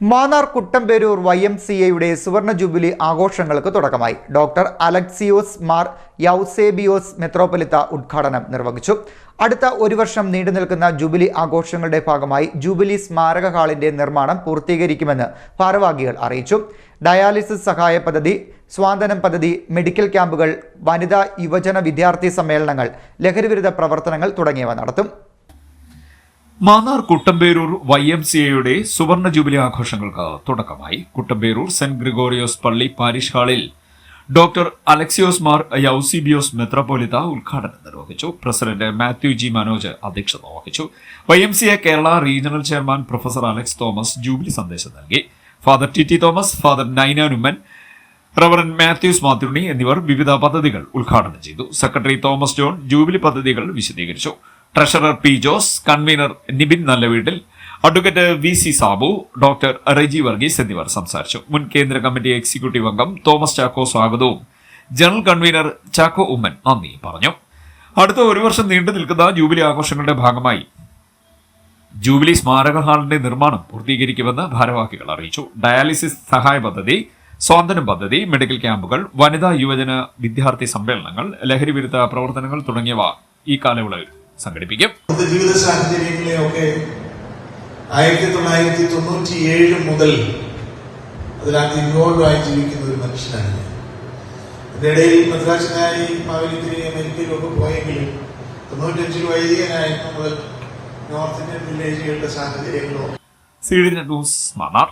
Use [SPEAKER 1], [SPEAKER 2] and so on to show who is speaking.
[SPEAKER 1] Mannar Kuttamperoor Y M C എയുടെ സുവർണ jubilee ആഘോഷങ്ങൾക്ക് തുടക്കമായി. ഡോക്ടർ അലക്സിയോസ് മാർ യൗസേബിയോസ് മെത്രോപൊലിത്ത ഉദ്ഘാടനം നിർവഹിച്ചു. അടുത്ത ഒരു വർഷം നീണ്ടു നിൽക്കുന്ന ജൂബിലി ആഘോഷങ്ങളുടെ ഭാഗമായി ജൂബിലി സ്മാരക ഹാളിന്റെ നിർമ്മാണം പൂർത്തീകരിക്കുമെന്ന് ഭാരവാഹികൾ അറിയിച്ചു. ഡയാലിസിസ് സഹായ പദ്ധതി സ്വാന്തനം പദ്ധതി മെഡിക്കൽ ക്യാമ്പുകൾ വനിതാ യുവജന വിദ്യാർത്ഥി സമ്മേളനങ്ങൾ ലഹരിവിരുദ്ധ പ്രവർത്തനങ്ങൾ തുടങ്ങിയവ നടത്തും.
[SPEAKER 2] Mannar Kuttamperoor Y M C എയുടെ സുവർണ ജൂബിലി ആഘോഷങ്ങൾക്ക് തുടക്കമായി. കുട്ടമ്പേരൂർ സെന്റ് ഗ്രിഗോറിയോസ് പള്ളി പാരിഷ് ഹാളിൽ ഡോക്ടർ അലക്സിയോസ് മാർ യൗസിബിയോസ് മെത്രോപൊലിത്ത ഉദ്ഘാടനം നിർവഹിച്ചു. പ്രസിഡന്റ് മാത്യു ജി മനോജ് അധ്യക്ഷത വഹിച്ചു. Y M C A Kerala regional chairman professor Alex Thomas jubilee സന്ദേശം നൽകി. Father T T Thomas father Ninan Oommen reverend Mathews മാത്യുണി എന്നിവർ വിവിധ പദ്ധതികൾ ഉദ്ഘാടനം ചെയ്തു. സെക്രട്ടറി തോമസ് ജോൺ ജൂബിലി പദ്ധതികൾ വിശദീകരിച്ചു. Treasurer P Jose convener Nibin Nallaveettil advocate V C Sabu doctor Reji Varghese എന്നിവർ സംസാരിച്ചു. മുൻ കേന്ദ്ര കമ്മിറ്റി എക്സിക്യൂട്ടീവ് അംഗം തോമസ് ചാക്കോ സ്വാഗതവും. ജനറൽ കൺവീനർ ചാക്കോ ഉമ്മൻ നന്ദി പറഞ്ഞു. അടുത്ത ഒരു വർഷം നീണ്ടു നിൽക്കുന്ന ജൂബിലി ആഘോഷങ്ങളുടെ ഭാഗമായി ജൂബിലി സ്മാരക ഹാളിന്റെ നിർമ്മാണം പൂർത്തീകരിക്കുമെന്ന് ഭാരവാഹികൾ അറിയിച്ചു. ഡയാലിസിസ് സഹായ പദ്ധതി സ്വാതന്ത്ര്യം പദ്ധതി മെഡിക്കൽ ക്യാമ്പുകൾ വനിതാ യുവജന വിദ്യാർത്ഥി സമ്മേളനങ്ങൾ ലഹരിവിരുദ്ധ പ്രവർത്തനങ്ങൾ തുടങ്ങിയവ ഈ കാലയളവിൽ സംഘടിപ്പിക്കും.
[SPEAKER 3] ജീവിത സാഹചര്യങ്ങളെയൊക്കെ ആയിരത്തി തൊള്ളായിരത്തി തൊണ്ണൂറ്റി ഏഴ് മുതൽ അതിനകത്ത് ഇൻവോൾവ് ആയി ജീവിക്കുന്ന ഒരു മനുഷ്യനാണ് ഞാൻ. ഇടയിൽ മദ്രാസിനായി മാവേലിത്തിരി അമേരിക്കയിലൊക്കെ പോയെങ്കിലും തൊണ്ണൂറ്റഞ്ചിൽ വൈദികനായിരുന്നു മുതൽ നോർത്ത് ഇന്ത്യൻ വില്ലേജുകളുടെ സാഹചര്യങ്ങളോ
[SPEAKER 2] സി ഡി ന്യൂസ് മന്നാർ.